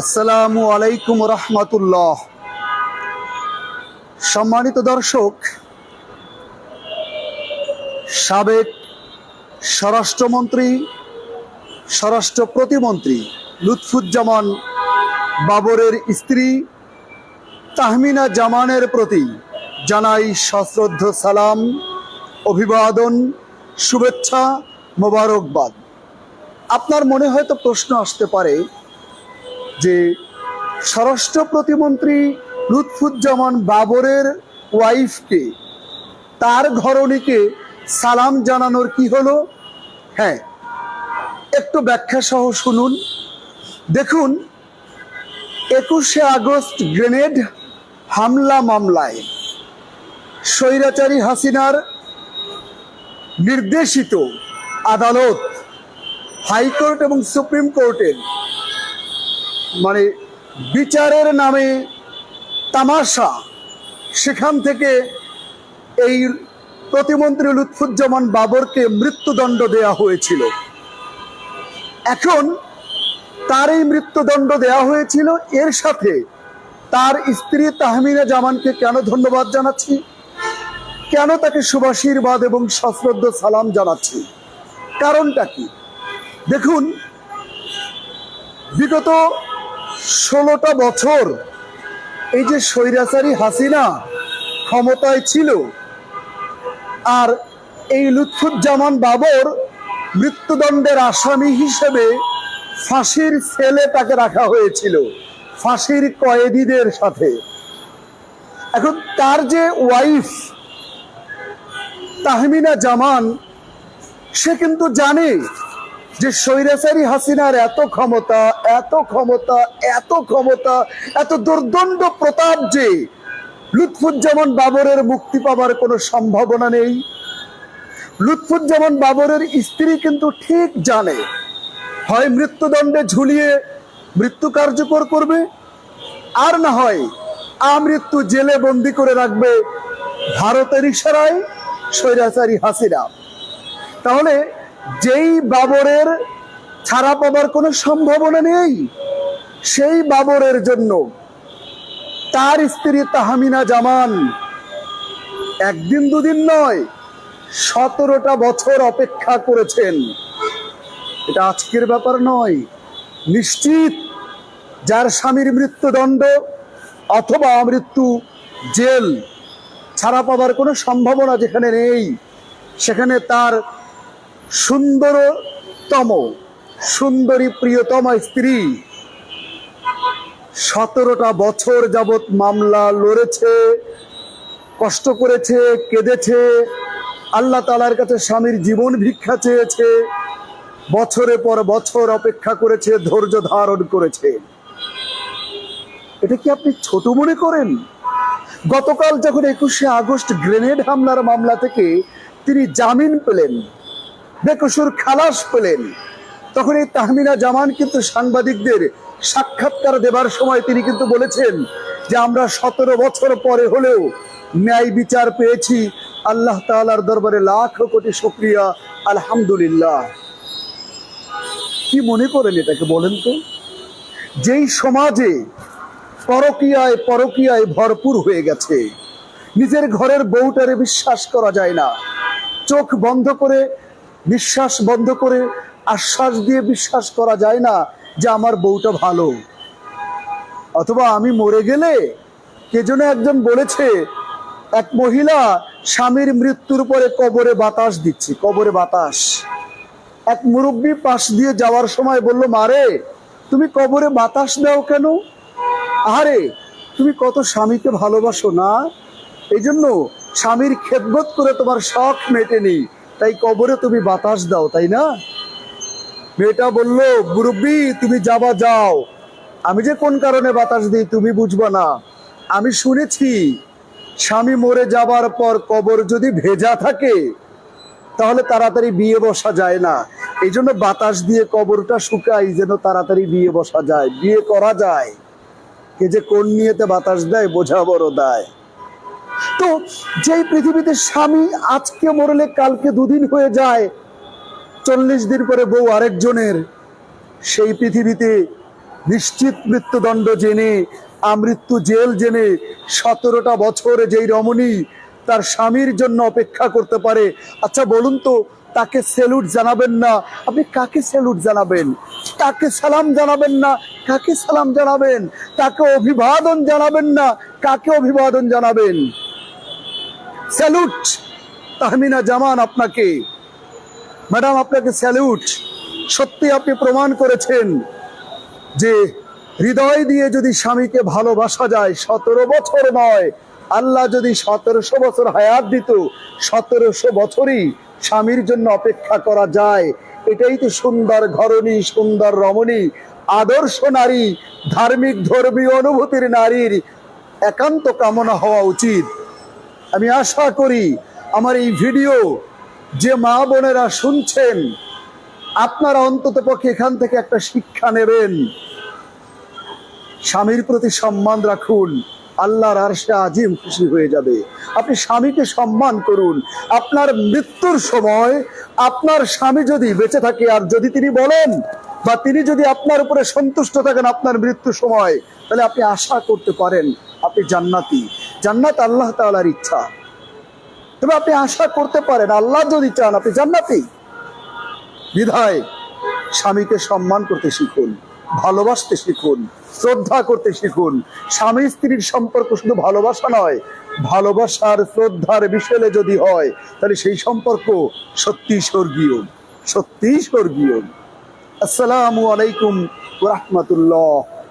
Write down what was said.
আসসালামু আলাইকুম রহমতুল্লাহ। সম্মানিত দর্শক, সাবেক স্বরাষ্ট্রমন্ত্রী, স্বরাষ্ট্র প্রতিমন্ত্রী লুৎফুজ্জামান বাবরের স্ত্রী তাহমিনা জামানের প্রতি জানাই সশ্রদ্ধ সালাম, অভিবাদন, শুভেচ্ছা, মোবারকবাদ। আপনার মনে হয়তো প্রশ্ন আসতে পারে যে স্বরাষ্ট্র প্রতিমন্ত্রী লুৎফুজ্জামান বাবরের ওয়াইফকে, তার ঘরণীকে সালাম জানানোর কি হলো? হ্যাঁ একটু ব্যাখ্যা সহ শুনুন। দেখুন, একুশে আগস্ট গ্রেনেড হামলা মামলায় স্বৈরাচারী হাসিনার নির্দেশিত আদালত, হাইকোর্ট এবং সুপ্রিম কোর্টের মানে বিচারের নামে তামাশা, সেখান থেকে এই প্রতিমন্ত্রী লুৎফুজ্জামান বাবরকে মৃত্যুদণ্ড দেয়া হয়েছিল। এখন তার এই মৃত্যুদণ্ড দেয়া হয়েছিল, এর সাথে তার স্ত্রী তাহমিনা জামানকে কেন ধন্যবাদ জানাচ্ছি? কেন তাকে শুভাশীর্বাদ এবং সশ্রদ্ধ সালাম জানাচ্ছি? কারণটা কি? দেখুন, বিগত ষোলোটা বছর এই যে স্বৈরাচারী হাসিনা ক্ষমতায় ছিল, আর এই লুৎফুজ্জামান বাবর মৃত্যুদণ্ডের আসামি হিসেবে ফাঁসির সেলে তাকে রাখা হয়েছিল, ফাঁসির কয়েদিদের সাথে। এখন তার যে ওয়াইফ তাহমিনা জামান, সে কিন্তু জানে যে স্বৈরাচারী হাসিনার এত ক্ষমতা এত ক্ষমতা এত ক্ষমতা, এত দুর্দণ্ড প্রতাপ যে লুৎফুজ্জামান বাবরের মুক্তি পাবার কোনো সম্ভাবনা নেই। লুৎফুজ্জামান বাবরের স্ত্রী কিন্তু ঠিক জানে, হয় মৃত্যুদণ্ডে ঝুলিয়ে মৃত্যু কার্যকর করবে, আর না হয় আমৃত্যু জেলে বন্দি করে রাখবে ভারতের ইশারায় স্বৈরাচারী হাসিনা। তাহলে যেই বাবরের ছাড়া পাবার কোনো সম্ভাবনা নেই, সেই বাবরের জন্য তার স্ত্রী তাহমিনা জামান একদিন দুদিন নয়, সতেরোটা বছর অপেক্ষা করেছেন। এটা আজকের ব্যাপার নয়, নিশ্চিত যার স্বামীর মৃত্যুদণ্ড অথবা মৃত্যু জেল ছাড়া পাবার কোনো সম্ভাবনা যেখানে নেই, সেখানে তার সুন্দরতম, সুন্দরী প্রিয়তমা স্ত্রী। সতেরোটা বছর যাবৎ মামলা লড়েছে, কষ্ট করেছে, কেঁদেছে। আল্লাহ তালার কাছে স্বামীর জীবন ভিক্ষা চেয়েছে। বছরের পর বছর অপেক্ষা করেছে, ধৈর্য ধারণ করেছে। এটা কি আপনি ছোট মনে করেন? গতকাল যখন একুশে আগস্ট গ্রেনেড হামলার মামলা থেকে তিনি জামিন পেলেন বেকসুর খালাস পেলেন। তখন এই তাহমিনা জামান কিন্তু সাংবাদিকদের সাক্ষাৎকার দেবার সময় তিনি কিন্তু বলেছেন যে আমরা সতেরো বছর পরে হলেও ন্যায় বিচার পেয়েছি। আল্লাহ তাআলার দরবারে লাখ কোটি শুক্রিয়া, আলহামদুলিল্লাহ। কি মনে করেন এটাকে বলেন তো? যেই সমাজে পরকিয়ায় পরকিয়ায় ভরপুর হয়ে গেছে, নিজের ঘরের বউটারে বিশ্বাস করা যায় না, চোখ বন্ধ করে বিশ্বাস বন্ধ করে আশ্বাস দিয়ে বিশ্বাস করা যায় না যে আমার বউটা ভালো। অথবা আমি মরে গেলে কে যেন একজন বলেছে, এক মহিলা স্বামীর মৃত্যুর পরে কবরে বাতাস দিচ্ছে, কবরে বাতাস। এক মুরব্বী পাশ দিয়ে যাওয়ার সময় বলল মারে তুমি কবরে বাতাস দাও কেন? আরে তুমি কত স্বামীকে ভালোবাসো না? এই জন্য স্বামীর খেদমত করে তোমার শখ মেটেনি। তাই কবরে তুমি বাতাস দাও, তাই না? মেয়েটা বলল, মুরব্বী, তুমি যাবা, যাও। আমি যে কোন কারণে বাতাস দিই তুমি বুঝবা না। আমি শুনেছি, স্বামী মরে যাবার পর কবর যদি ভেজা থাকে, তাহলে তাড়াতাড়ি বিয়ে বসা যায় না। এই জন্য বাতাস দিয়ে কবরটা শুকাই যেন তাড়াতাড়ি বিয়ে বসা যায়, বিয়ে করা যায়। কে যে কোন নিয়েতে বাতাস দেয়, বোঝা বড় দায়। তো যেই পৃথিবীতে স্বামী আজকে মরলে কালকে দুদিন হয়ে যায়, চল্লিশ দিন পরে বউ আরেকজনের, সেই পৃথিবীতে নিশ্চিত মৃত্যুদণ্ড জেনে আমৃত্যু জেল জেনে সতেরোটা বছর যেই রমণী তার স্বামীর জন্য অপেক্ষা করতে পারে। আচ্ছা বলুন তো তাকে স্যালুট জানাবেন না। আপনি কাকে স্যালুট জানাবেন? তাকে সালাম জানাবেন না। কাকে সালাম জানাবেন? তাকে অভিবাদন জানাবেন না। কাকে অভিবাদন জানাবেন? স্যালুট তাহমিনা জামান আপনাকে। ম্যাডাম, আপনাকে স্যালুট সত্যি আপনি প্রমাণ করেছেন যে হৃদয় দিয়ে যদি স্বামীকে ভালোবাসা যায়, সতেরো বছর নয়। আল্লাহ যদি সতেরোশো বছর হায়াত দিত, সতেরোশো বছরই স্বামীর জন্য অপেক্ষা করা যায়। এটাই তো সুন্দর ঘরণী, সুন্দর রমণী। আদর্শ নারী, ধার্মিক, ধর্মীয় অনুভূতির নারীর একান্ত কামনা হওয়া উচিত। আমি আশা করি আমার এই ভিডিও যে মা বোনেরা শুনছেন, আপনারা অন্তত পক্ষে এখান থেকে একটা শিক্ষা নেবেন। স্বামীর প্রতি সম্মান রাখুন। আল্লাহর আরশে আজিম খুশি হয়ে যাবে। আপনি স্বামীকে সম্মান করুন। আপনার মৃত্যুর সময় আপনার স্বামী যদি বেঁচে থাকে, আর যদি তিনি বলেন বা তিনি যদি আপনার উপরে সন্তুষ্ট থাকেন আপনার মৃত্যুর সময়, তাহলে আপনি আশা করতে পারেন আপনি জান্নাতি। জান্নাত আল্লাহ তাআলার ইচ্ছা। তবে আপনি আশা করতে পারেন, আল্লাহ যদি চান আপনি জান্নাতি। বিধায় স্বামীকে সম্মান করতে শিখুন। ভালোবাসতে শিখুন, শ্রদ্ধা করতে শিখুন। স্বামী স্ত্রীর সম্পর্ক শুধু ভালোবাসা নয়, ভালোবাসার শ্রদ্ধার বিষয়ে যদি হয়, তাহলে সেই সম্পর্ক সত্যি স্বর্গীয় সত্যি স্বর্গীয়। আসসালামু আলাইকুম রহমতুল্লাহ।